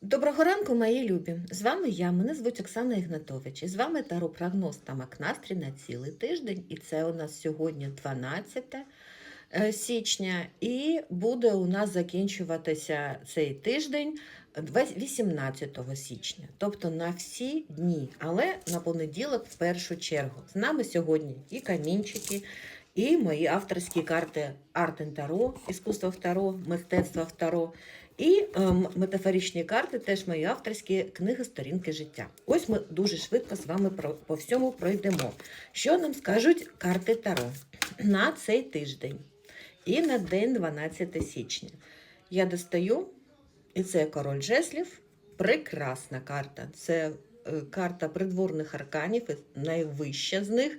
Доброго ранку, мої любі! З вами я, мене звуть Оксана Ігнатович. І з вами Таро прогноз та Макнастрій на цілий тиждень. І це у нас сьогодні 12 е, січня. І буде у нас закінчуватися цей тиждень две- 18 січня, тобто на всі дні, але на понеділок в першу чергу. З нами сьогодні і камінчики, і мої авторські карти Артен Таро, іскусство Таро, мистецтво Таро. І ем, метафоричні карти теж мої авторські книги Сторінки життя. Ось ми дуже швидко з вами про, по всьому пройдемо. Що нам скажуть карти Таро на цей тиждень і на день 12 січня. Я достаю, і це король жеслів. Прекрасна карта. Це е, карта придворних арканів, найвища з них.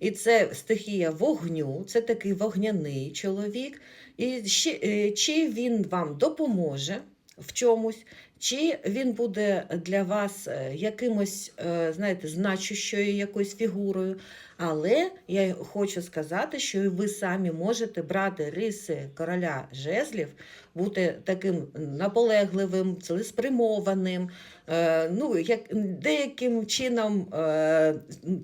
І це стихія вогню, це такий вогняний чоловік. І е, чи він вам допоможе в чомусь, чи він буде для вас е, якимось, е, знаєте, значущою якоюсь фігурою. Але я хочу сказати, що ви самі можете брати риси короля жезлів, бути таким наполегливим, цілеспрямованим, е, ну, як, деяким чином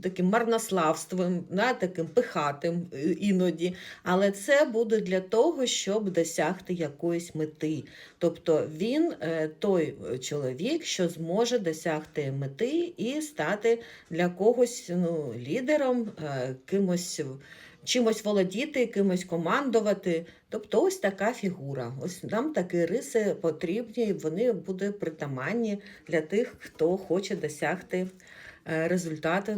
таким марнославством, да, таким пихатим іноді. Але це буде для того, щоб досягти якоїсь мети. Тобто він е, той чоловік, що зможе досягти мети і стати для когось ну, лідером, е, кимось. Чимось володіти, кимось командувати. Тобто ось така фігура. Ось нам такі риси потрібні, вони будуть притаманні для тих, хто хоче досягти е, результату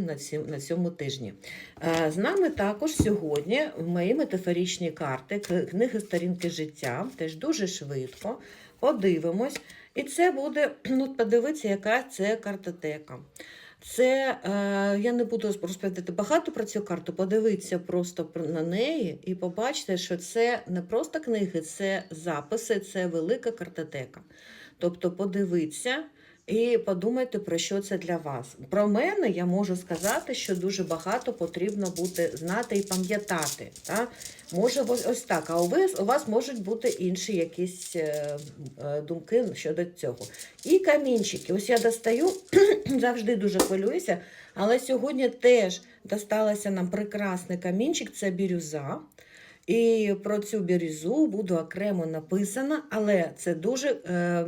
на цьому, тижні. Е, З нами також сьогодні мої метафоричні карти, книги сторінки життя, теж дуже швидко. Подивимось. І це буде, ну, подивитися, яка це картотека. Це е, я не буду розповідати багато про цю карту. Подивіться просто на неї і побачите, що це не просто книги, це записи, це велика картотека. Тобто подивіться і подумайте, про що це для вас. Про мене я можу сказати, що дуже багато потрібно бути знати і пам'ятати. Та? Може, ось, так. А у вас, у вас можуть бути інші якісь е, е, думки щодо цього. І камінчики. Ось я достаю, завжди дуже хвилююся, але сьогодні теж досталося нам прекрасний камінчик, це бірюза. І про цю бірюзу буду окремо написана, але це дуже е,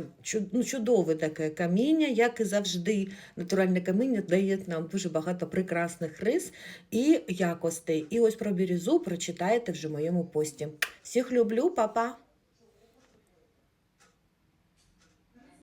ну, чудове таке каміння, як і завжди. Натуральне каміння дає нам дуже багато прекрасних рис і якостей. І ось про бірюзу прочитаєте вже в моєму пості. Всіх люблю, па-па!